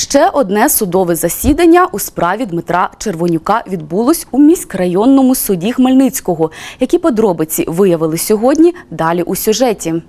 Ще одне судове засідання у справі Дмитра Червонюка відбулось у міськрайонному суді Хмельницького. Які подробиці виявили сьогодні? Далі у сюжеті.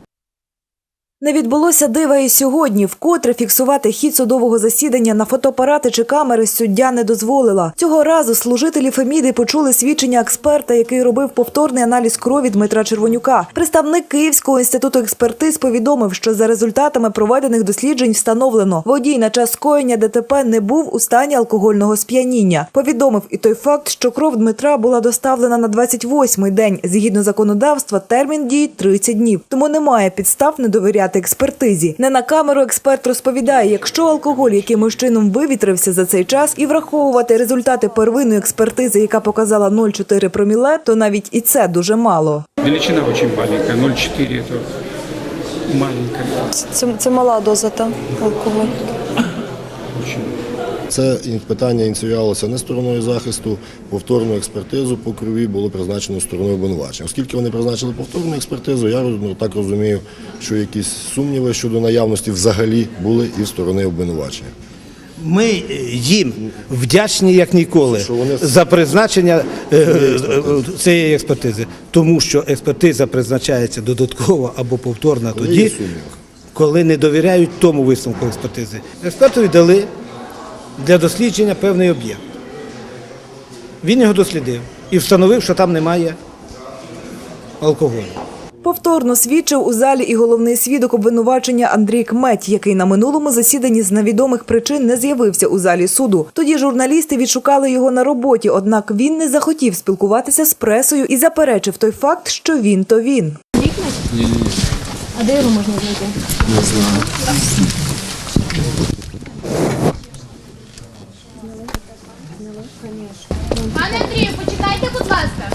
Не відбулося дива і сьогодні. Вкотре фіксувати хід судового засідання на фотоапарати чи камери суддя не дозволила. Цього разу служителі Феміди почули свідчення експерта, який робив повторний аналіз крові Дмитра Червонюка. Представник Київського інституту експертиз повідомив, що за результатами проведених досліджень встановлено, водій на час скоєння ДТП не був у стані алкогольного сп'яніння. Повідомив і той факт, що кров Дмитра була доставлена на 28-й день. Згідно законодавства, термін дії 30 днів. Тому немає підстав не довіряти експертизі. Не на камеру експерт розповідає, якщо алкоголь якимось чином вивітрився за цей час і враховувати результати первинної експертизи, яка показала 0,4 проміле, то навіть і це дуже мало. Величина дуже маленька, 0,4 це маленька. Це, це мала доза та алкоголю. Це питання ініціювалося не стороною захисту. Повторну експертизу по крові було призначено стороною обвинувачення. Оскільки вони призначили повторну експертизу, я ну, так розумію, що якісь сумніви щодо наявності взагалі були і в сторони обвинувачення. Ми е, їм вдячні як ніколи за призначення е, е, цієї експертизи, тому що експертиза призначається додатково або повторна тоді, коли не довіряють тому висновку експертизи. Експертові дали для дослідження певний об'єкт. Він його дослідив і встановив, що там немає алкоголю. Повторно свідчив у залі і головний свідок обвинувачення Андрій Кметь, який на минулому засіданні з невідомих причин не з'явився у залі суду. Тоді журналісти відшукали його на роботі, однак він не захотів спілкуватися з пресою і заперечив той факт, що він то він. А де його можна знайти? Пане Андрію, почекайте, будь ласка.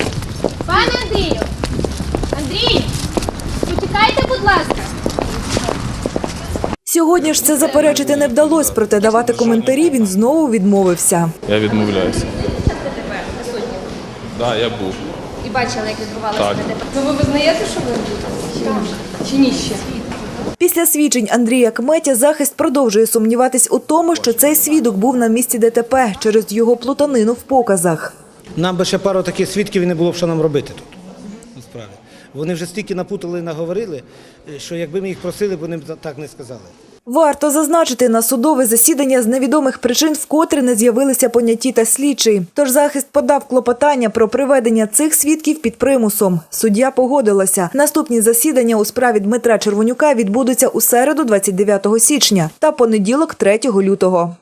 Пане Андрію. Андрій, почекайте, будь ласка. Сьогодні ж це заперечити не вдалося, проте давати коментарі він знову відмовився. Я відмовляюся. Так, я був. І бачила, як відбувалося Так. ДТП. То ви визнаєте, що ви Чи ні ще? Після свідчень Андрія Кметя захист продовжує сумніватись у тому, що цей свідок був на місці ДТП через його плутанину в показах. Нам би ще пару таких свідків і не було б що нам робити тут. Насправді. Вони вже стільки напутали і наговорили, е, що якби ми їх просили, вони б так не сказали. Варто зазначити, на судове засідання з невідомих причин вкотре не з'явилися поняті та слідчий. Тож захист подав клопотання про приведення цих свідків під примусом. Суддя погодилася. Наступні засідання у справі Дмитра Червонюка відбудуться у середу, 29 січня, та понеділок, 3 лютого.